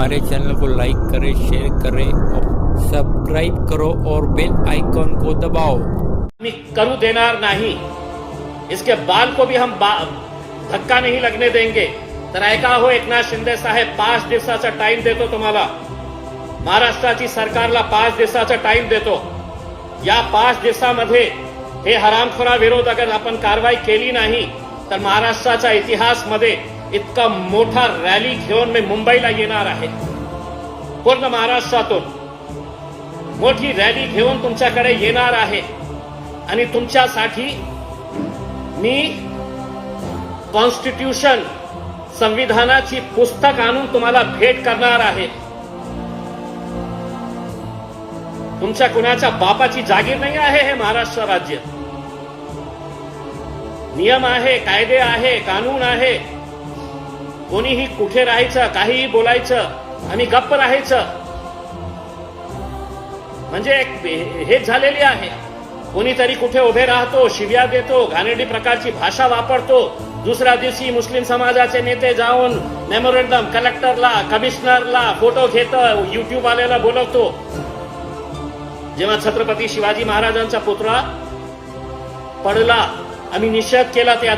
हमारे चैनल को लाइक करें, शेयर करें और सब्सक्राइब करो और बेल आइकॉन को दबाओ। मी करू देणार नाही। इसके बाल को भी हम धक्का नहीं लगने देंगे। तर ऐका हो एकनाथ शिंदे साहेब, पाच दिवसाचा टाइम देतो तुम्हाला। महाराष्ट्राची सरकारला पाच दिवसाचा टाइम देतो। या पाच दिवसामध्ये हे हरामखोरा विरोध अगर आपण कारवाई केली नाही तर महाराष्ट्राच्या इतिहासमध्ये इतका मोठा रॅली घेऊन मी मुंबईला येणार आहे. पूर्ण महाराष्ट्रातून मोठी रॅली घेऊन तुमच्याकडे येणार आहे. आणि तुमच्यासाठी मी कॉन्स्टिट्यूशन संविधानाची पुस्तक आणून तुम्हाला भेट करणार आहे. तुमच्या कुणाच्या बापाची जागीर नाही आहे हे महाराष्ट्र राज्य. नियम आहे कायदे आहे कानून आहे. कोणीही कुठे राहायचं काहीही बोलायचं आणि गप्प राहायचं. म्हणजे हे हेच झालेली आहे. कोणीतरी कुठे उभे राहतो शिव्या देतो घाणेरडी प्रकारची भाषा वापरतो. दुसऱ्या दिवशी मुस्लिम समाजाचे नेते जाऊन मेमोरेंडम कलेक्टरला कमिशनरला फोटो घेत युट्यूब वाल्याला बोलवतो. जेव्हा छत्रपती शिवाजी महाराजांचा पुतळा पडला आम्ही निषेध केला ते